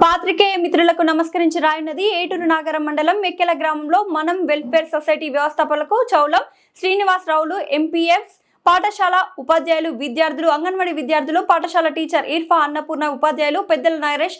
పాత్రికేయ మిత్రులకు నమస్కరించి రాయున్నది ఏటూరు నాగరం మండలం మెక్కెల గ్రామంలో మనం వెల్ఫేర్ సొసైటీ వ్యవస్థాపకులకు చౌలం శ్రీనివాసరావులు ఎంపీఎఫ్ పాఠశాల ఉపాధ్యాయులు విద్యార్థులు అంగన్వాడీ విద్యార్థులు పాఠశాల టీచర్ ఇర్ఫా అన్నపూర్ణ ఉపాధ్యాయులు పెద్దల నరేష్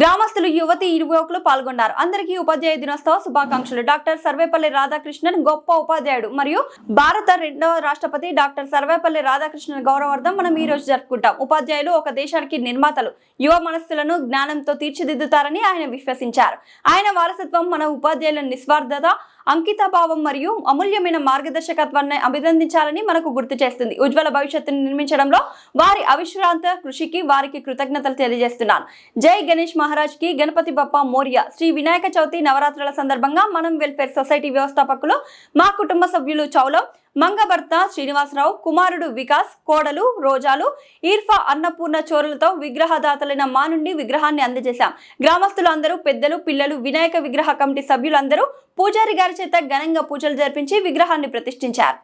గ్రామస్తులు యువతి యువకులు పాల్గొన్నారు. అందరికీ ఉపాధ్యాయ దినోత్సవ శుభాకాంక్షలు. డాక్టర్ సర్వేపల్లి రాధాకృష్ణన్ గొప్ప ఉపాధ్యాయుడు మరియు భారత రెండవ రాష్ట్రపతి డాక్టర్ సర్వేపల్లి రాధాకృష్ణన్ గౌరవార్థం మనం ఈ రోజు జరుపుకుంటాం. ఉపాధ్యాయులు ఒక దేశానికి నిర్మాతలు యువ మనస్సులను జ్ఞానంతో తీర్చిదిద్దుతారని ఆయన విశ్వసించారు. ఆయన వారసత్వం మన ఉపాధ్యాయుల నిస్వార్థత అంకిత భావం మరియు అమూల్యమైన మార్గదర్శకత్వాన్ని అభినందించాలని మనకు గుర్తు చేస్తుంది. ఉజ్వల భవిష్యత్తును నిర్మించడంలో వారి అవిశ్రాంత కృషికి వారికి కృతజ్ఞతలు తెలియజేస్తున్నాను. జై గణేష్ మహారాజ్కి గణపతి బప్ప మోర్య శ్రీ వినాయక చవితి నవరాత్రుల సందర్భంగా మనం వెల్ఫేర్ సొసైటీ వ్యవస్థాపకులు మా కుటుంబ సభ్యులు చౌలం మంగభర్త శ్రీనివాసరావు కుమారుడు వికాస్ కోడలు రోజాలు ఈర్ఫా అన్నపూర్ణ చోరులతో విగ్రహదాతలైన మా నుండి విగ్రహాన్ని అందజేశాం. గ్రామస్తులు అందరూ పెద్దలు పిల్లలు వినాయక విగ్రహ కమిటీ సభ్యులందరూ పూజారి గారి చేత ఘనంగా పూజలు జరిపించి విగ్రహాన్ని ప్రతిష్ఠించారు.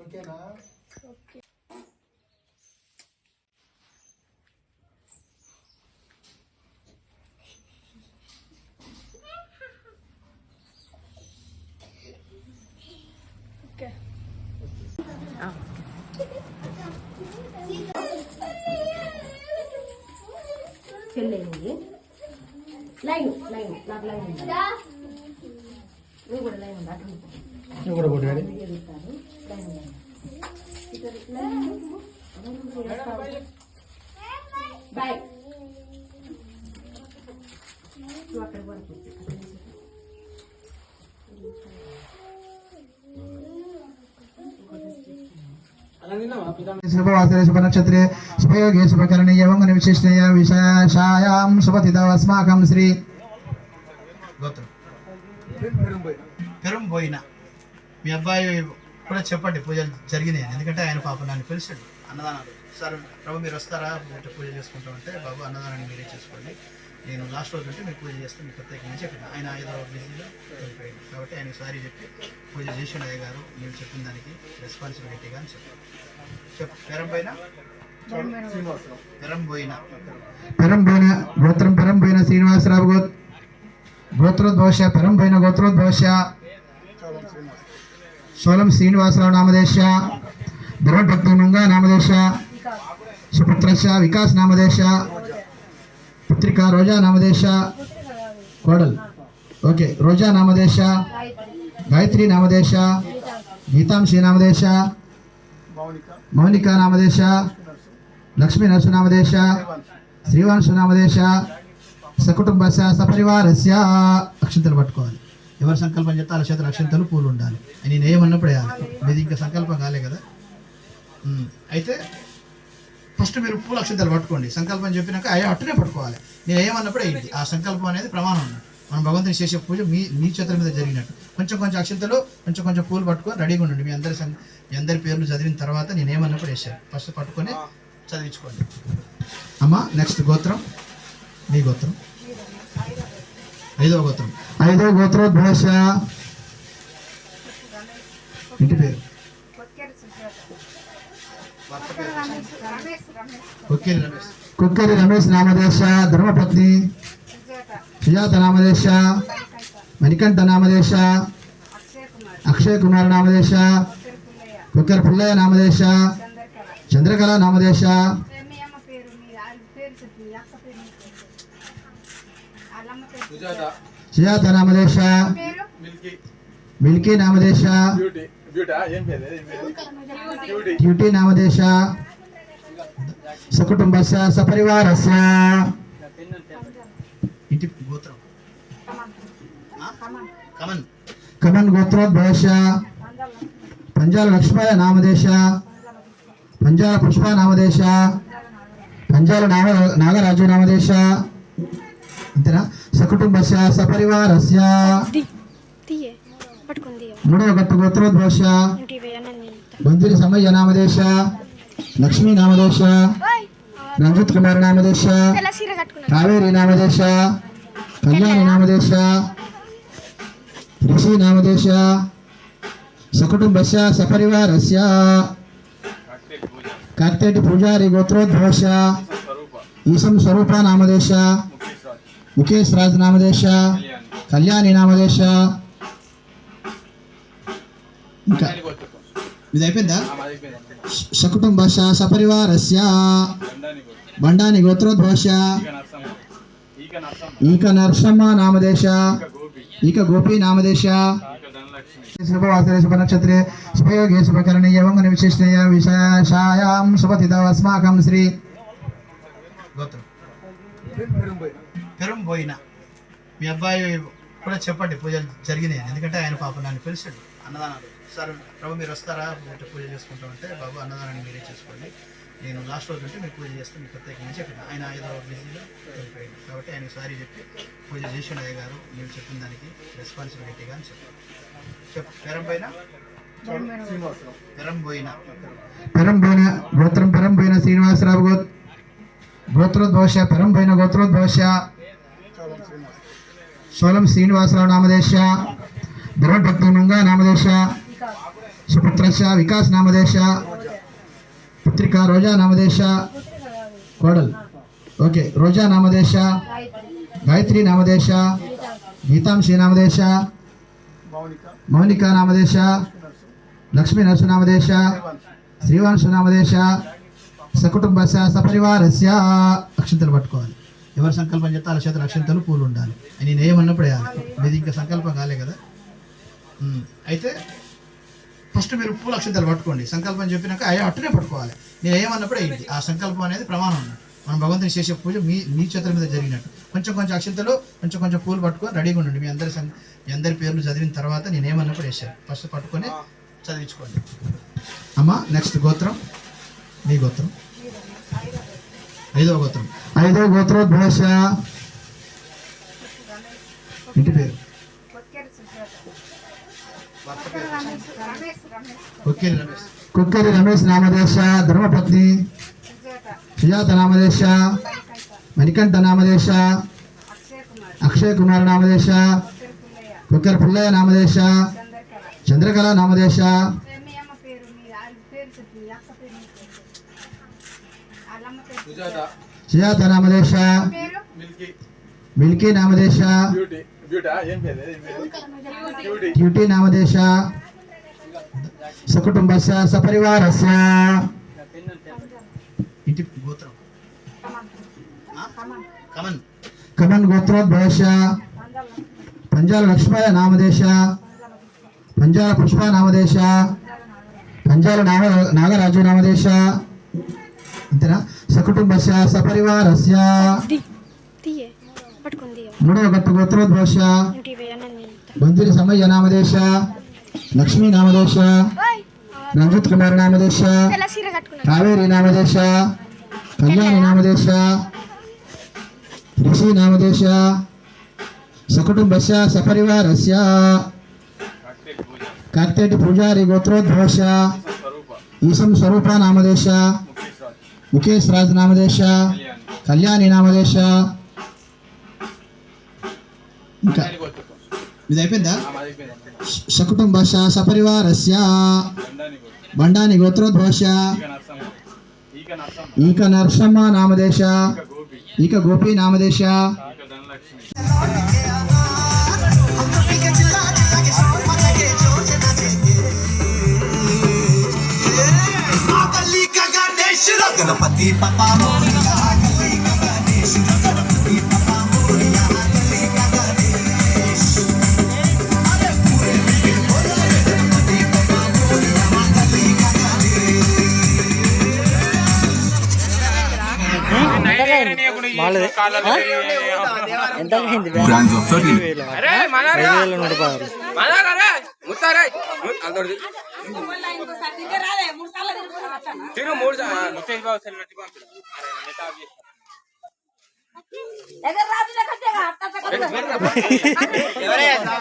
ఓకేనా? చెల్లెంది లైన్ లైన్ నాకు లైన్ ఉంది? నువ్వు కూడా లైన్ ఉంది? అటు ఉండు. నువ్వు కూడా కొట్టాడు లైన్ ఉంది? బాయ్. నువ్వు అక్కడ వరకు శుభవాసరే శుభనక్షత్రే శుభయోగే శుభకరణీయ వంగన విశిష్టయ విశేషాయాం శుభతిదవస్మాకం శ్రీ పెరంబోయిన మీ అబ్బాయి కూడా చెప్పండి పూజలు జరిగినాయి ఎందుకంటే ఆయన పాప నన్ను పిలిచాడు. అన్నదానాలు. సార్ ప్రభు మీరు వస్తారా? పూజ చేసుకుంటామంటే బాబు అన్నదానాన్ని మీరే చేసుకోండి. నేను లాస్ట్ రోజు ఉంటే మీరు పూజ చేస్తే మీకు ప్రత్యేకించి అక్కడ ఆయన హైదరాబాద్ బిజీలో వెళ్ళిపోయాడు. కాబట్టి ఆయన సారీ చెప్పి పూజ చేసిండు అయ్య గారు నేను చెప్పిన దానికి రెస్పాన్సిబిలిటీగా అని చెప్పారు చెప్పు పెరంబోయిన పెరంబోయిన పెరంబోయిన గోత్రం పెరంబోయిన శ్రీనివాసరావు గో గోత్రోద్భవశ పెరంబోయిన గోత్రోద్భవశ సోలం శ్రీనివాసరావు నామదేశ. ధర్మభక్తి మంగా నామదేశ. సుపుత్రశ వికాస్ నామదేశ. పుత్రిక రోజా నామదేశ కోడల్. ఓకే రోజా నామదేశ గాయత్రి నామదేశ గీతాంశి నామదేశ మౌనిక నామదేశ లక్ష్మీ నరసు నామదేశ శ్రీవాంశు నామదేశ సకుటుంబ సపరివారస్య. అక్షంతలు పట్టుకోవాలి. ఎవరు సంకల్పం చెప్తే వాళ్ళ చేతులు అక్షంతలు పూలు ఉండాలి. నేను ఏమన్నప్పుడు వేయాలి. మీది ఇంకా సంకల్పం కాలే కదా. అయితే ఫస్ట్ మీరు పూల అక్షంతలు పట్టుకోండి. సంకల్పం చెప్పినాక అయ్యా అట్టునే పట్టుకోవాలి. నేను ఏమన్నప్పుడు అయ్యింది. ఆ సంకల్పం అనేది ప్రమాణం అన్నట్టు మనం భగవంతుని చేసే పూజ మీ మీ చేతుల మీద జరిగినట్టు. కొంచెం కొంచెం అక్షంతలు కొంచెం కొంచెం పూలు పట్టుకొని రెడీగా ఉండండి. మీ అందరి మీ అందరి పేర్లు చదివిన తర్వాత నేను ఏమన్నప్పుడు వేసాను ఫస్ట్ పట్టుకొని చదివించుకోండి. అమ్మ నెక్స్ట్ గోత్రం. మీ గోత్రం. ఐదవ గోత్రం. ఐదవ గోత్రోద్భవశ కుక్కేరి రమేష్ కుక్కేరి రమేష్ నామదేశ ధర్మపత్ని సుజాత నామదేశ మణికంఠ నామదేశ అక్షయ్ కుమార్ నామదేశ కుక్కర్ పుల్లయ్య నామదేశ చంద్రకళ నామదేశ సుజాత నామదేశ మిల్కీ నామదేశ డ్యూటీ నామదేశ సకుటుంబస్య సపరివారస్య. ఇంటి గోత్రం. ఆ? Come on. Come on. గోత్రోద్భవశ Panjala Lakshmaiah నామదేశ. పంజాల పుష్ప నామదేశ. పంజాల నామ నాగరాజు నామదేశ. అంతేనా? సకుటుంబస్య సపరివారస్య. పట్టుకుంది మూడవ గట్టు గోత్రోద్భవశ యూట్యూబ్ అన్నీ బంతిరి సమయ్య నామదేశ. లక్ష్మీ నామదేశ. రంజిత్ కుమార్ నామదేశ. తెల్ల సీర కట్టుకున్నా కావేరి నామదేశ. కళ్యాణి నామదేశ. ఋషి నామదేశ. సకుటుంబస్య సపరివారస్య. కార్తేటి పూజారి గోత్రోద్భవశ. ఈశం స్వరూప నామదేశ. ముఖేష్ రాజ్ నామదేశ. కళ్యాణి నామదేశ. ఇంకా. ఇది అయిపోయిందా సకుటుంబశ సపరివారస్య. బండాని గోత్రోద్భవశ ఈక నరసమ్మ. నామదేశ. ఈక గోపి. నామదేశ. శుభవాసరే శుభనక్షత్రే శుభయోగే శుభకరణే యవంగన విశిష్టయ విశేషాయాం శుభతిథవస్మాకం శ్రీ. గోత్రం. పెరంబోయిన మీ అబ్బాయి కూడా చెప్పండి పూజలు జరిగినాయి. ఎందుకంటే ఆయన పాపం నన్ను పిలిచాడు అన్నదానాలు. సార్ ప్రభు మీరు వస్తారా? ఇట్లా పూజ చేసుకుంటామంటే బాబు అన్నదానాన్ని మీరే చేసుకోండి. నేను లాస్ట్ రోజు ఉంటే మీరు పూజ చేస్తే మీకు ప్రత్యేకంగా చెప్పిన. ఆయన ఏదో బిజీలో వెళ్ళిపోయింది కాబట్టి ఆయన సారీ చెప్పి పూజ చేసిండు అయ్య గారు మీరు చెప్పిన దానికి రెస్పాన్సిబిలిటీగా అని చెప్పారు చెప్పు. పెరంబోయిన పెరంబోయిన పెరంబోయిన గోత్రం పెరంబోయిన శ్రీనివాసరావు గో గోత్రోద్భవశ పెరంబోయిన గోత్రోద్భవశ. సోలం శ్రీనివాసరావు నామదేశ ధర్మపత్ని మంగా నామదేశ సుపుత్రశ వికాస్ నామదేశ పుత్రిక రోజా నామదేశ కోడల్. ఓకే రోజా నామదేశ గాయత్రి నామదేశ గీతాంశి నామదేశ మౌనిక నామదేశ లక్ష్మీ నరసు నామదేశ శ్రీవాంశు నామదేశ సకుటుంబ సపరివారస్య. అక్షంతలు పట్టుకోవాలి. ఎవరు సంకల్పం చేస్తే వాళ్ళ చేతులు అక్షంతలు పూలు ఉండాలి. నేను ఏమన్నప్పుడు వేయాలి. మీది ఇంకా సంకల్పం కాలే కదా. అయితే ఫస్ట్ మీరు పూల అక్షంతాలు పట్టుకోండి. సంకల్పం చెప్పినాక అయ్యా అట్టునే పట్టుకోవాలి. నేను ఏమన్నప్పుడు అయింది ఆ సంకల్పం అనేది ప్రమాణం అన్నట్టు. మనం భగవంతుని చేసే పూజ మీ మీ చేతుల మీద జరిగినట్టు. కొంచెం కొంచెం అక్షంతలు కొంచెం కొంచెం పూలు పట్టుకొని రెడీగా ఉండండి. మీ అందరి మీ అందరి పేర్లు చదివిన తర్వాత నేను ఏమన్నప్పుడు వేసాను ఫస్ట్ పట్టుకొని చదివించుకోండి. అమ్మ నెక్స్ట్ గోత్రం. మీ గోత్రం. ఐదో గోత్రం. ఐదో గోత్రోద్భాష ఇంటి పేరు? కొక్కేరి రమేష్ కొక్కేరి రమేష్ నామదేశ ధర్మపత్ని సుజాత నామదేశ మణికంఠ నామదేశ అక్షయ్ కుమార్ నామదేశ కొక్కెర పుల్లయ్య నామదేశ చంద్రకళ నామదేశ సుజాత నామదేశ మిల్కీ నామదేశ డ్యూటీ నామదేశ సకుటుంబస్య సపరివారస్య. ఇంటి గోత్రం. ఆ? Come on. కమన్ గోత్రోద్భవశ పంజాల లక్ష్మయ నామదేశ. పంజాల పుష్ప నామదేశ. పంజాల నామ నాగరాజు నామదేశ. అంతేనా? సకుటుంబస్య సపరివారస్య. మూడవ వేయనని బందిరి సమయ్య నామదేశ. లక్ష్మీ నామదేశ. రంజిత్ కుమార్ నామదేశ. కావేరి నామదేశ. కళ్యాణి నామదేశ. ఋషి నామదేశ. సకుటుంబస్య సపరివారస్య. కార్తేటి పూజారి గోత్రోద్భవశ ఈశం స్వరూప నామదేశ. ముఖేష్ రాజ్ నామదేశ. కళ్యాణి నామదేశ. ఇంకా. ఇది అయిపోయిందా? సకుటుంబశ సపరివారస్య. బండాని గోత్రోద్భాష ఇక నర్సమ్మ నామదేశ. ఇక Gopi నామదేశ. Ganapati పతా brands of 30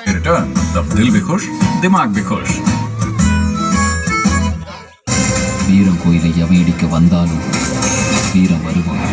return the दिल भी खुश दिमाग भी खुश வீரம் கோயிலை எவன் இடிக்க வந்தாலும் வீரம் வருவான்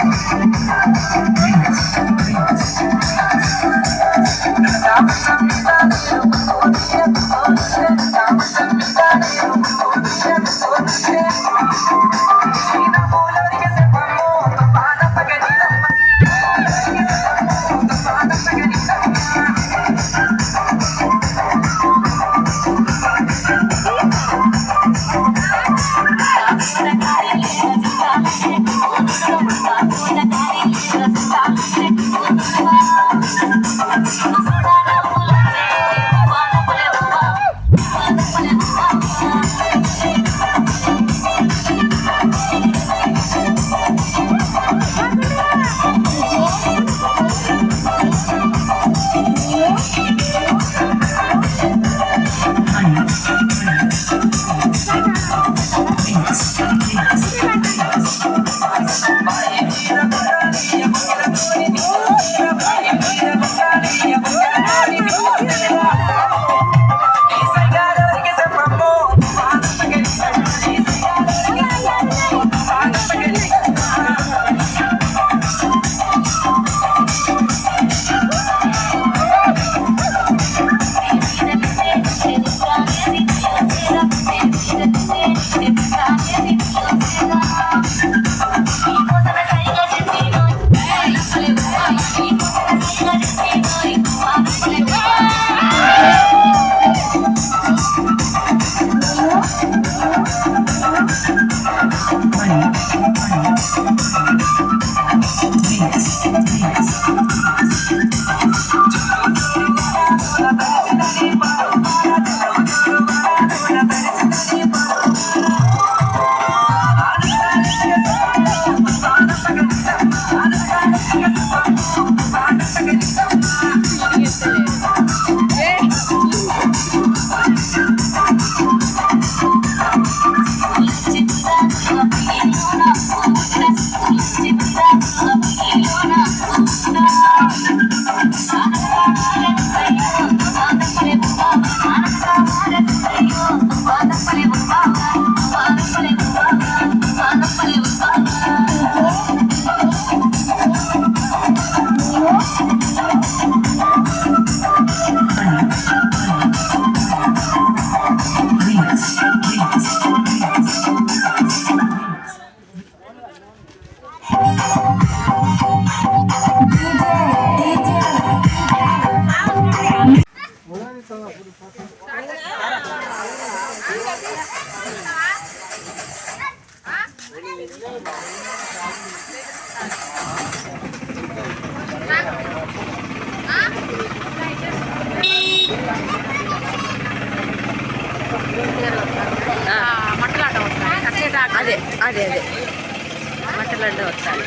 అదే అదే అదే. మట్టలాట వస్తాయి.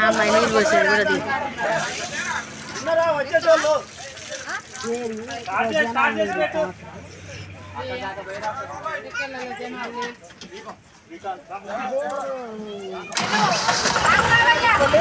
అమ్మాయి నీళ్ళు పోసేది కూడా తీసి